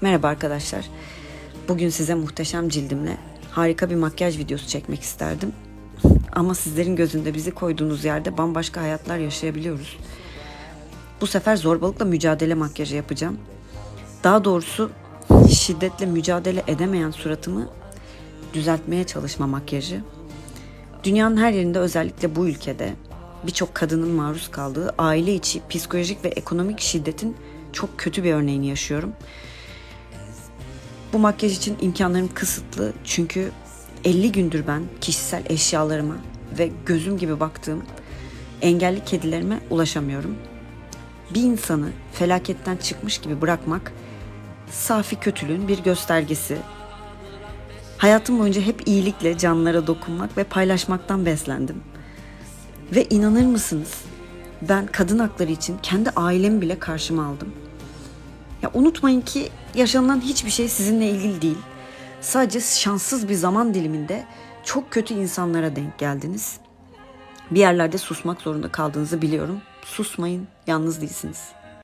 Merhaba arkadaşlar. Bugün size muhteşem cildimle harika bir makyaj videosu çekmek isterdim. Ama sizlerin gözünde bizi koyduğunuz yerde bambaşka hayatlar yaşayabiliyoruz. Bu sefer zorbalıkla mücadele makyajı yapacağım. Daha doğrusu şiddetle mücadele edemeyen suratımı düzeltmeye çalışma makyajı. Dünyanın her yerinde özellikle bu ülkede birçok kadının maruz kaldığı aile içi psikolojik ve ekonomik şiddetin çok kötü bir örneğini yaşıyorum. Bu makyaj için imkanlarım kısıtlı çünkü 50 gündür ben kişisel eşyalarıma ve gözüm gibi baktığım engelli kedilerime ulaşamıyorum. Bir insanı felaketten çıkmış gibi bırakmak safi kötülüğün bir göstergesi. Hayatım boyunca hep iyilikle canlara dokunmak ve paylaşmaktan beslendim. Ve inanır mısınız? Ben kadın hakları için kendi ailemi bile karşıma aldım. Ya unutmayın ki yaşanılan hiçbir şey sizinle ilgili değil. Sadece şanssız bir zaman diliminde çok kötü insanlara denk geldiniz. Bir yerlerde susmak zorunda kaldığınızı biliyorum. Susmayın, yalnız değilsiniz.